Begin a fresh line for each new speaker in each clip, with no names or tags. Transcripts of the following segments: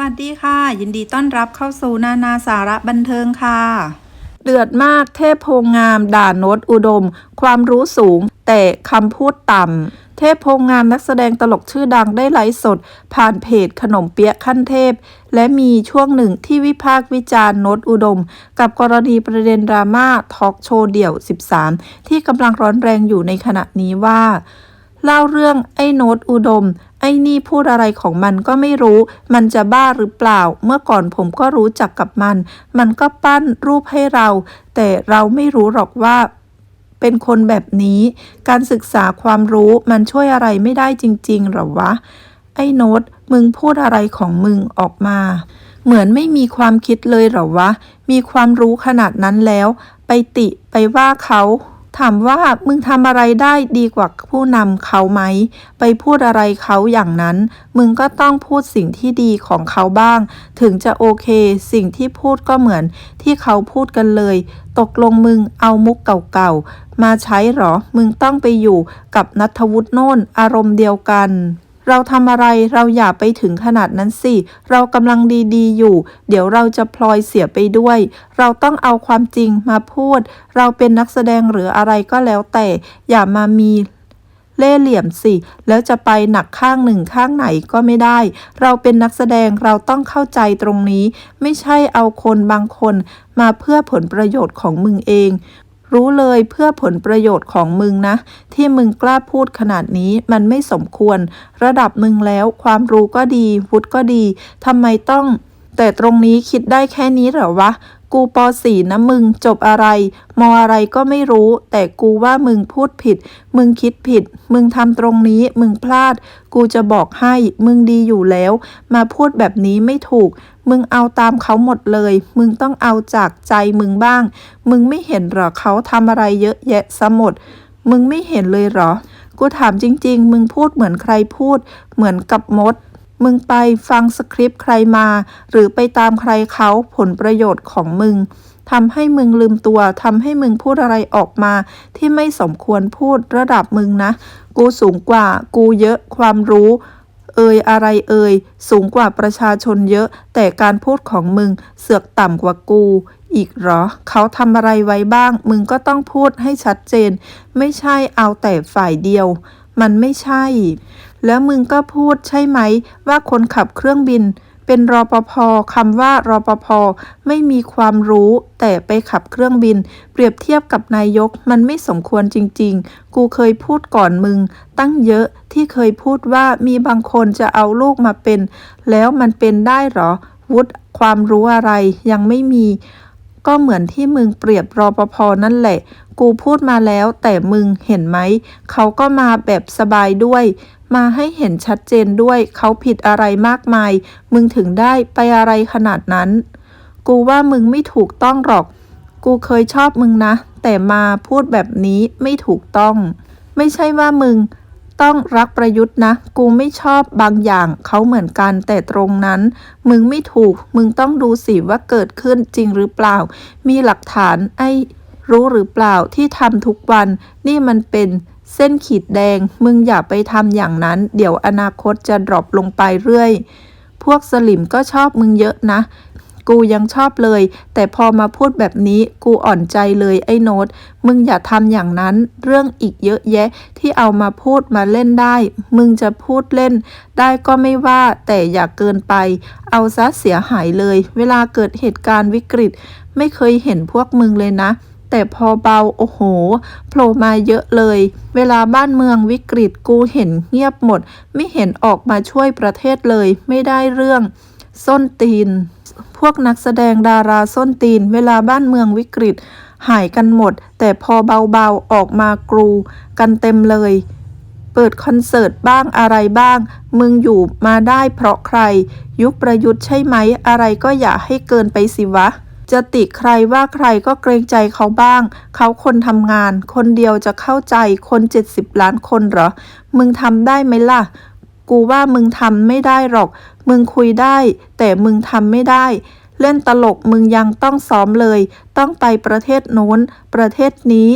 วัสดีค่ะ ยินดีต้อนรับเข้าสู่นานาสาระบันเทิงค่ะ
เดือดมากเทพโพงงามด่าโนตอุดม ความรู้สูง แต่คำพูดต่ำเทพโพงงามนักแสดงตลกชื่อดังได้ไลฟ์สด ผ่านเพจขนมเปี๊ยะขั้นเทพ และมีช่วงหนึ่งที่วิพากษ์วิจารณ์โนตอุดม กับกรณีประเด็นดราม่าทอล์กโชว์เดี่ยว 13 ที่กำลังร้อนแรงอยู่ในขณะนี้ว่าเล่าเรื่องไอ้โน้ตอุดม ไอ้นี่พูดอะไรของมันก็ไม่รู้ มันจะบ้าหรือเปล่า เมื่อก่อนผมก็รู้จักกับมัน มันก็ปั้นรูปให้เรา แต่เราไม่รู้หรอกว่าเป็นคนแบบนี้ การศึกษาความรู้มันช่วยอะไรไม่ได้จริง ๆ หรอวะ ไอ้โน้ตมึงพูดอะไรของมึงออกมา เหมือนไม่มีความคิดเลยหรอวะ มีความรู้ขนาดนั้นแล้ว ไปติไปว่าเขา ถามว่ามึงทำอะไรได้ดีกว่าผู้นำเขาไหม ไปพูดอะไรเขาอย่างนั้น มึงก็ต้องพูดสิ่งที่ดีของเขาบ้าง ถึงจะโอเค สิ่งที่พูดก็เหมือนที่เขาพูดกันเลย ตกลงมึงเอามุกเก่าๆ มาใช้หรอ มึงต้องไปอยู่กับนัทวุฒิโน่นอารมณ์เดียวกัน เราทำอะไรเราอย่าไปถึงขนาดนั้นสิ เรากำลังดีๆอยู่ เดี๋ยวเราจะพลอยเสียไปด้วย เราต้องเอาความจริงมาพูด เราเป็นนักแสดงหรืออะไรก็แล้วแต่ อย่ามามีเล่เหลี่ยมสิ แล้วจะไปหนักข้างหนึ่งข้างไหนก็ไม่ได้ เราเป็นนักแสดงเราต้องเข้าใจตรงนี้ ไม่ใช่เอาคนบางคนมาเพื่อผลประโยชน์ของมึงเอง รู้เลยเพื่อผลประโยชน์ของมึงนะ ที่มึงกล้าพูดขนาดนี้มันไม่สมควร ระดับมึงแล้วความรู้ก็ดีวุฒิก็ดีทำไมต้องแต่ตรงนี้คิดได้แค่นี้เหรอวะ กูป .4 นะมึงจบอะไรมอะไรก็ไม่รู้ แต่กูว่ามึงพูดผิด มึงคิดผิด มึงทำตรงนี้ มึงพลาด กูจะบอกให้ มึงดีอยู่แล้ว มาพูดแบบนี้ไม่ถูก มึงเอาตามเขาหมดเลย มึงต้องเอาจากใจมึงบ้าง มึงไม่เห็นเหรอเขาทำอะไรเยอะแยะซะหมด มึงไม่เห็นเลยเหรอ กูถามจริง ๆ มึงพูดเหมือนใครพูด เหมือนกับมด มึงไปฟังสคริปต์ใครมา หรือไปตามใครเขาผลประโยชน์ของมึงทำให้มึงลืมตัวทำให้มึงพูดอะไรออกมา ที่ไม่สมควรพูดระดับมึงนะ กูสูงกว่า กูเยอะความรู้ เอ่ยอะไรเอ่ยสูงกว่าประชาชนเยอะ แต่การพูดของมึงเสือกต่ำกว่ากู อีกเหรอ เขาทำอะไรไว้บ้าง มึงก็ต้องพูดให้ชัดเจน ไม่ใช่เอาแต่ฝ่ายเดียว มันไม่ใช่ แล้วมึงก็พูดใช่ไหม ว่าคนขับเครื่องบิน เป็นรอปภคำว่ารอปภไม่มีความรู้ แต่ไปขับเครื่องบิน เปรียบเทียบกับนายกมันไม่สมควรจริง ๆ กูเคยพูดก่อนมึง ตั้งเยอะที่เคยพูดว่ามีบางคนจะเอาลูกมาเป็น แล้วมันเป็นได้หรอ วุฒิความรู้อะไรยังไม่มี ก็เหมือนที่มึงเปรียบรอปภนั่นแหละ กูพูดมาแล้วแต่มึงเห็นไหม เขาก็มาแบบสบายด้วย มาให้เห็นชัดเจนด้วยเขาผิดอะไรมากมาย มึงถึงได้ไปอะไรขนาดนั้น กูว่ามึงไม่ถูกต้องหรอก กูเคยชอบมึงนะ แต่มาพูดแบบนี้ไม่ถูกต้อง ไม่ใช่ว่ามึง ต้องรักประยุทธ์นะ กูไม่ชอบบางอย่างเขาเหมือนกันแต่ตรงนั้น มึงไม่ถูก มึงต้องดูสิว่าเกิดขึ้นจริงหรือเปล่า มีหลักฐานไอ้รู้หรือเปล่าที่ทำทุกวันนี่มันเป็น เส้นขีดแดงมึงอย่าไปทำอย่างนั้น เดี๋ยวอนาคตจะดรอปลงไปเรื่อย พวกสลิมก็ชอบมึงเยอะนะ กูยังชอบเลย แต่พอมาพูดแบบนี้กูอ่อนใจเลยไอ้โน้ต มึงอย่าทำอย่างนั้น เรื่องอีกเยอะแยะที่เอามาพูดมาเล่นได้ มึงจะพูดเล่น ได้ก็ไม่ว่าแต่อย่าเกินไป เอาซะเสียหายเลย เวลาเกิดเหตุการณ์วิกฤต ไม่เคยเห็นพวกมึงเลยนะ แต่พอเบาโอ้โหโผล่มาเยอะเลย เวลาบ้านเมืองวิกฤตกูเห็นเงียบหมด ไม่เห็นออกมาช่วยประเทศเลย ไม่ได้เรื่องส้นตีน พวกนักแสดงดาราส้นตีน เวลาบ้านเมืองวิกฤต หายกันหมด แต่พอเบาๆออกมากรู กันเต็มเลย เปิดคอนเสิร์ตบ้างอะไรบ้าง มึงอยู่มาได้เพราะใคร ยุคประยุทธ์ใช่ไหม อะไรก็อย่าให้เกินไปสิวะ จะติใครว่าใครก็เกรงใจเขาบ้าง เขาคนทำงาน คนเดียวจะเข้าใจคน 70 ล้านคนเหรอ มึงทำได้ไหมล่ะ กูว่ามึงทำไม่ได้หรอก มึงคุยได้ แต่มึงทำไม่ได้ เล่นตลกมึงยังต้องซ้อมเลย ต้องไปประเทศโน้น ประเทศนี้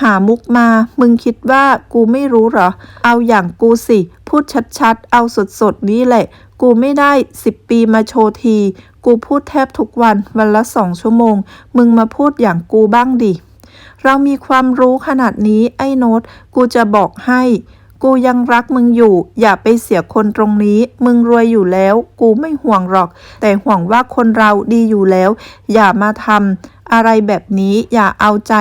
หามุกมา มึงคิดว่ากูไม่รู้เหรอ เอาอย่างกูสิ พูดชัดๆ เอาสดๆ นี้แหละ กูไม่ได้สิบปีมาโชว์ที กูพูดแทบทุกวัน วันละสองชั่วโมง มึงมาพูดอย่างกูบ้างดิ เรามีความรู้ขนาดนี้ไอ้โน้ต กูจะบอกให้ กูยังรักมึงอยู่ อย่าไปเสียคนตรงนี้ มึงรวยอยู่แล้ว กูไม่ห่วงหรอก แต่ห่วงว่าคนเราดีอยู่แล้ว อย่ามาทำอะไรแบบนี้ อย่าเอาใจ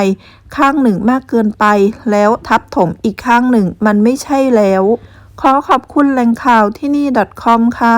ข้างหนึ่งมากเกินไป แล้วทับถมอีกข้างหนึ่ง มันไม่ใช่แล้ว ขอขอบคุณแหล่งข่าวที่นี่ .com ค่ะ